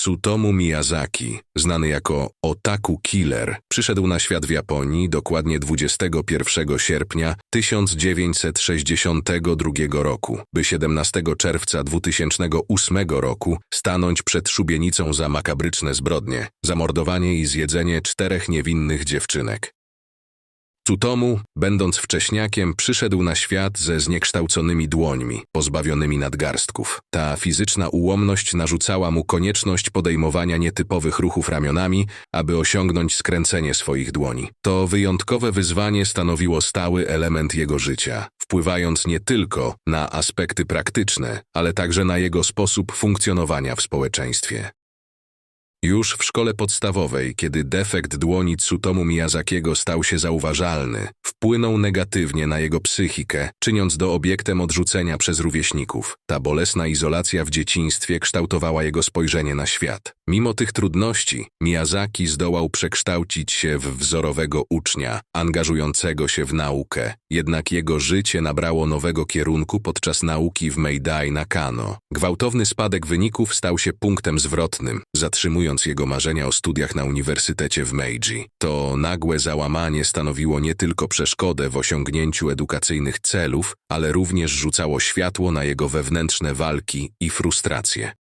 Tsutomu Miyazaki, znany jako Otaku Killer, przyszedł na świat w Japonii dokładnie 21 sierpnia 1962 roku, by 17 czerwca 2008 roku stanąć przed szubienicą za makabryczne zbrodnie, zamordowanie i zjedzenie czterech niewinnych dziewczynek. Tsutomu, będąc wcześniakiem, przyszedł na świat ze zniekształconymi dłońmi, pozbawionymi nadgarstków. Ta fizyczna ułomność narzucała mu konieczność podejmowania nietypowych ruchów ramionami, aby osiągnąć skręcenie swoich dłoni. To wyjątkowe wyzwanie stanowiło stały element jego życia, wpływając nie tylko na aspekty praktyczne, ale także na jego sposób funkcjonowania w społeczeństwie. Już w szkole podstawowej, kiedy defekt dłoni Tsutomu Miyazakiego stał się zauważalny, wpłynął negatywnie na jego psychikę, czyniąc do obiektem odrzucenia przez rówieśników. Ta bolesna izolacja w dzieciństwie kształtowała jego spojrzenie na świat. Mimo tych trudności, Miyazaki zdołał przekształcić się w wzorowego ucznia, angażującego się w naukę. Jednak jego życie nabrało nowego kierunku podczas nauki w Meidai Nakano. Gwałtowny spadek wyników stał się punktem zwrotnym, zatrzymując jego marzenia o studiach na uniwersytecie w Meiji. To nagłe załamanie stanowiło nie tylko przeszkodę w osiągnięciu edukacyjnych celów, ale również rzucało światło na jego wewnętrzne walki i frustracje.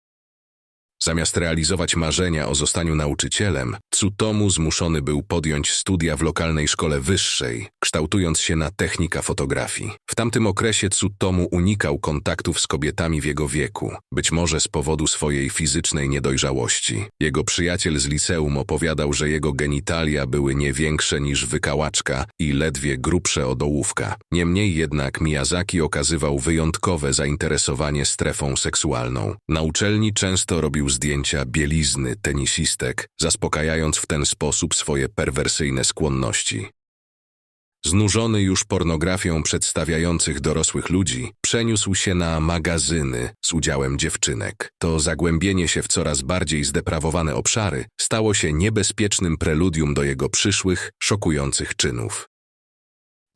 Zamiast realizować marzenia o zostaniu nauczycielem, Tsutomu zmuszony był podjąć studia w lokalnej szkole wyższej, kształtując się na technika fotografii. W tamtym okresie Tsutomu unikał kontaktów z kobietami w jego wieku, być może z powodu swojej fizycznej niedojrzałości. Jego przyjaciel z liceum opowiadał, że jego genitalia były nie większe niż wykałaczka i ledwie grubsze od ołówka. Niemniej jednak Miyazaki okazywał wyjątkowe zainteresowanie strefą seksualną. Na uczelni często robił zdjęcia bielizny tenisistek, zaspokajając w ten sposób swoje perwersyjne skłonności. Znużony już pornografią przedstawiających dorosłych ludzi, przeniósł się na magazyny z udziałem dziewczynek. To zagłębienie się w coraz bardziej zdeprawowane obszary stało się niebezpiecznym preludium do jego przyszłych, szokujących czynów.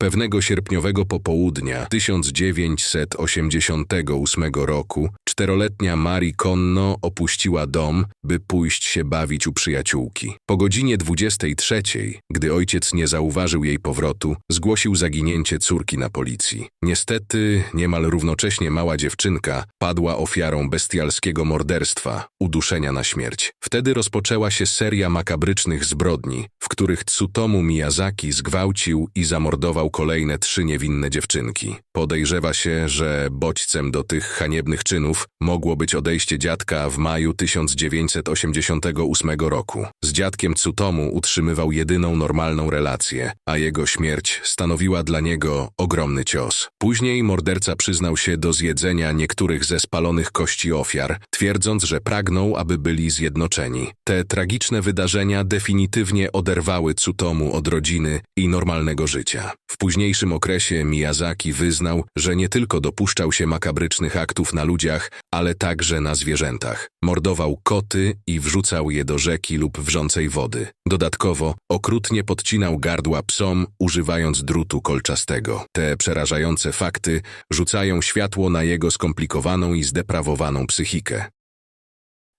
Pewnego sierpniowego popołudnia 1988 roku czteroletnia Marie Konno opuściła dom, by pójść się bawić u przyjaciółki. Po godzinie 23, gdy ojciec nie zauważył jej powrotu, zgłosił zaginięcie córki na policji. Niestety, niemal równocześnie mała dziewczynka padła ofiarą bestialskiego morderstwa, uduszenia na śmierć. Wtedy rozpoczęła się seria makabrycznych zbrodni, w których Tsutomu Miyazaki zgwałcił i zamordował kolejne trzy niewinne dziewczynki. Podejrzewa się, że bodźcem do tych haniebnych czynów mogło być odejście dziadka w maju 1988 roku. Z dziadkiem Tsutomu utrzymywał jedyną normalną relację, a jego śmierć stanowiła dla niego ogromny cios. Później morderca przyznał się do zjedzenia niektórych ze spalonych kości ofiar, twierdząc, że pragnął, aby byli zjednoczeni. Te tragiczne wydarzenia definitywnie oderwały Tsutomu od rodziny i normalnego życia. W późniejszym okresie Miyazaki wyznał, że nie tylko dopuszczał się makabrycznych aktów na ludziach, ale także na zwierzętach. Mordował koty i wrzucał je do rzeki lub wrzącej wody. Dodatkowo okrutnie podcinał gardła psom, używając drutu kolczastego. Te przerażające fakty rzucają światło na jego skomplikowaną i zdeprawowaną psychikę.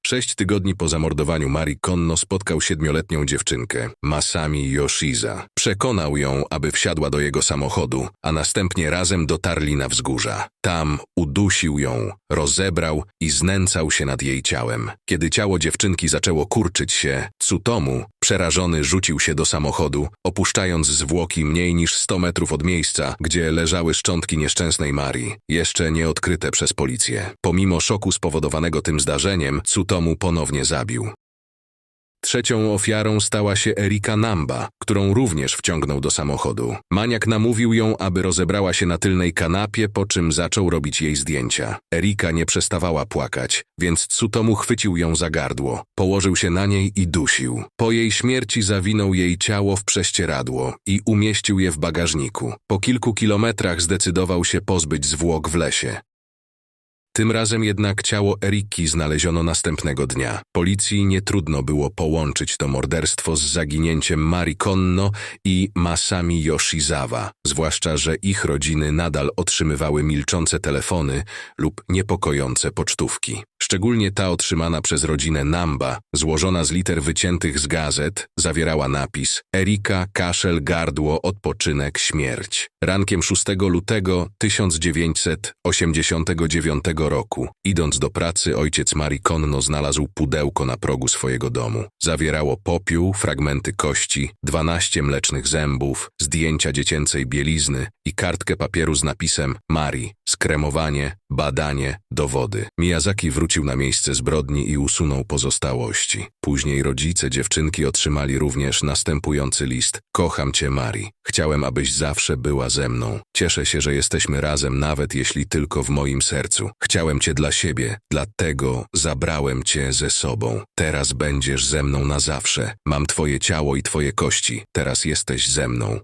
Sześć tygodni po zamordowaniu Marii Konno spotkał siedmioletnią dziewczynkę, Masami Yoshiza. Przekonał ją, aby wsiadła do jego samochodu, a następnie razem dotarli na wzgórza. Tam udusił ją, rozebrał i znęcał się nad jej ciałem. Kiedy ciało dziewczynki zaczęło kurczyć się, Tsutomu, przerażony, rzucił się do samochodu, opuszczając zwłoki mniej niż 100 metrów od miejsca, gdzie leżały szczątki nieszczęsnej Marii, jeszcze nie odkryte przez policję. Pomimo szoku spowodowanego tym zdarzeniem, Tsutomu ponownie zabił. Trzecią ofiarą stała się Erika Namba, którą również wciągnął do samochodu. Maniak namówił ją, aby rozebrała się na tylnej kanapie, po czym zaczął robić jej zdjęcia. Erika nie przestawała płakać, więc Tsutomu chwycił ją za gardło, położył się na niej i dusił. Po jej śmierci zawinął jej ciało w prześcieradło i umieścił je w bagażniku. Po kilku kilometrach zdecydował się pozbyć zwłok w lesie. Tym razem jednak ciało Eriki znaleziono następnego dnia. Policji nie trudno było połączyć to morderstwo z zaginięciem Mari Konno i Masami Yoshizawa. Zwłaszcza, że ich rodziny nadal otrzymywały milczące telefony lub niepokojące pocztówki. Szczególnie ta otrzymana przez rodzinę Namba, złożona z liter wyciętych z gazet, zawierała napis Erika, kaszel, gardło, odpoczynek, śmierć. Rankiem 6 lutego 1989 roku, idąc do pracy, ojciec Marii Konno znalazł pudełko na progu swojego domu. Zawierało popiół, fragmenty kości, 12 mlecznych zębów, zdjęcia dziecięcej bielizny i kartkę papieru z napisem Marii, skremowanie, badanie, dowody. Miyazaki wrócił na miejsce zbrodni i usunął pozostałości. Później rodzice dziewczynki otrzymali również następujący list. Kocham cię, Marii. Chciałem, abyś zawsze była ze mną. Cieszę się, że jesteśmy razem, nawet jeśli tylko w moim sercu. Chciałem cię dla siebie, dlatego zabrałem cię ze sobą. Teraz będziesz ze mną na zawsze. Mam twoje ciało i twoje kości. Teraz jesteś ze mną.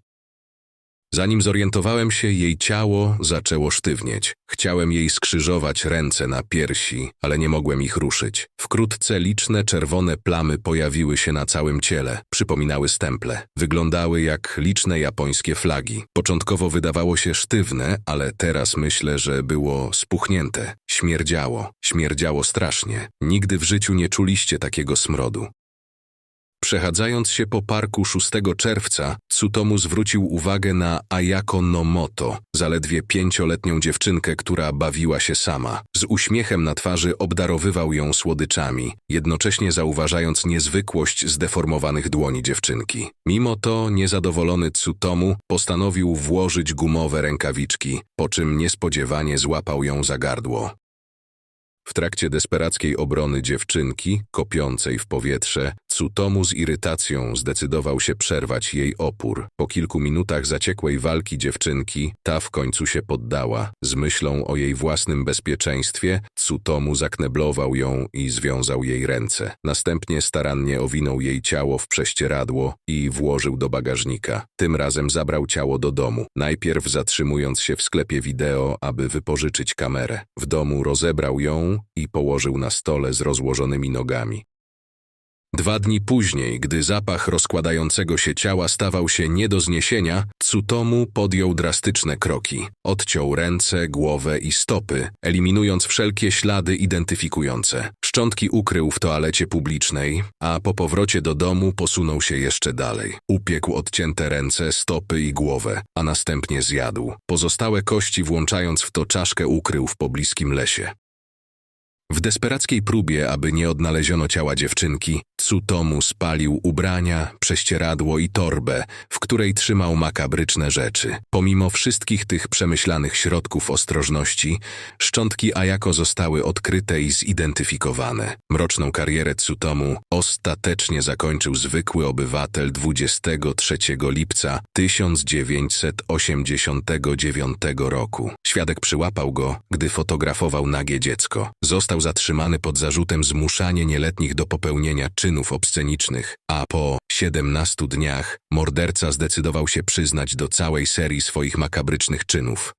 Zanim zorientowałem się, jej ciało zaczęło sztywnieć. Chciałem jej skrzyżować ręce na piersi, ale nie mogłem ich ruszyć. Wkrótce liczne czerwone plamy pojawiły się na całym ciele. Przypominały stemple. Wyglądały jak liczne japońskie flagi. Początkowo wydawało się sztywne, ale teraz myślę, że było spuchnięte. Śmierdziało. Śmierdziało strasznie. Nigdy w życiu nie czuliście takiego smrodu. Przechadzając się po parku 6 czerwca, Tsutomu zwrócił uwagę na Ayako no Moto, zaledwie pięcioletnią dziewczynkę, która bawiła się sama. Z uśmiechem na twarzy obdarowywał ją słodyczami, jednocześnie zauważając niezwykłość zdeformowanych dłoni dziewczynki. Mimo to niezadowolony Tsutomu postanowił włożyć gumowe rękawiczki, po czym niespodziewanie złapał ją za gardło. W trakcie desperackiej obrony dziewczynki, kopiącej w powietrze, Tsutomu z irytacją zdecydował się przerwać jej opór. Po kilku minutach zaciekłej walki dziewczynki, ta w końcu się poddała. Z myślą o jej własnym bezpieczeństwie, Tsutomu zakneblował ją i związał jej ręce. Następnie starannie owinął jej ciało w prześcieradło i włożył do bagażnika. Tym razem zabrał ciało do domu, najpierw zatrzymując się w sklepie wideo, aby wypożyczyć kamerę. W domu rozebrał ją i położył na stole z rozłożonymi nogami. Dwa dni później, gdy zapach rozkładającego się ciała stawał się nie do zniesienia, Tsutomu podjął drastyczne kroki. Odciął ręce, głowę i stopy, eliminując wszelkie ślady identyfikujące. Szczątki ukrył w toalecie publicznej, a po powrocie do domu posunął się jeszcze dalej. Upiekł odcięte ręce, stopy i głowę, a następnie zjadł. Pozostałe kości włączając w to czaszkę ukrył w pobliskim lesie. W desperackiej próbie, aby nie odnaleziono ciała dziewczynki, Tsutomu spalił ubrania, prześcieradło i torbę, w której trzymał makabryczne rzeczy. Pomimo wszystkich tych przemyślanych środków ostrożności, szczątki Ayako zostały odkryte i zidentyfikowane. Mroczną karierę Tsutomu ostatecznie zakończył zwykły obywatel 23 lipca 1989 roku. Świadek przyłapał go, gdy fotografował nagie dziecko. Został zatrzymany pod zarzutem zmuszania nieletnich do popełnienia czynów obscenicznych, a po 17 dniach morderca zdecydował się przyznać do całej serii swoich makabrycznych czynów.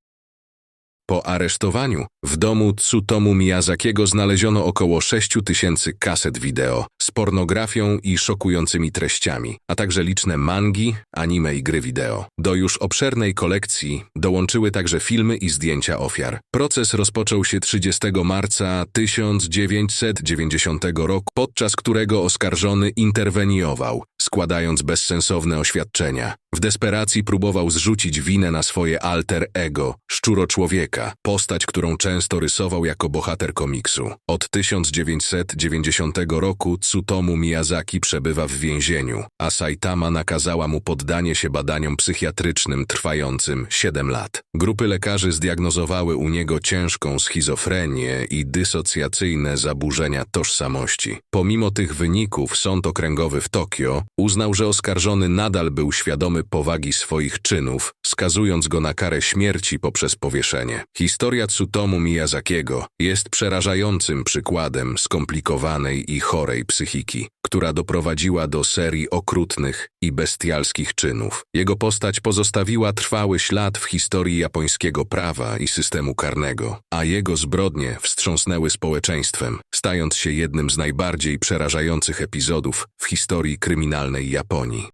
Po aresztowaniu w domu Tsutomu Miyazakiego znaleziono około 6 tysięcy kaset wideo z pornografią i szokującymi treściami, a także liczne mangi, anime i gry wideo. Do już obszernej kolekcji dołączyły także filmy i zdjęcia ofiar. Proces rozpoczął się 30 marca 1990 roku, podczas którego oskarżony interweniował, składając bezsensowne oświadczenia. W desperacji próbował zrzucić winę na swoje alter ego, szczuroczłowieka, postać, którą często rysował jako bohater komiksu. Od 1990 roku Tsutomu Miyazaki przebywa w więzieniu, a Saitama nakazała mu poddanie się badaniom psychiatrycznym trwającym 7 lat. Grupy lekarzy zdiagnozowały u niego ciężką schizofrenię i dysocjacyjne zaburzenia tożsamości. Pomimo tych wyników sąd okręgowy w Tokio uznał, że oskarżony nadal był świadomy powagi swoich czynów, skazując go na karę śmierci poprzez powieszenie. Historia Tsutomu Miyazakiego jest przerażającym przykładem skomplikowanej i chorej psychiki, która doprowadziła do serii okrutnych i bestialskich czynów. Jego postać pozostawiła trwały ślad w historii japońskiego prawa i systemu karnego, a jego zbrodnie wstrząsnęły społeczeństwem, stając się jednym z najbardziej przerażających epizodów w historii kryminalnej Japonii.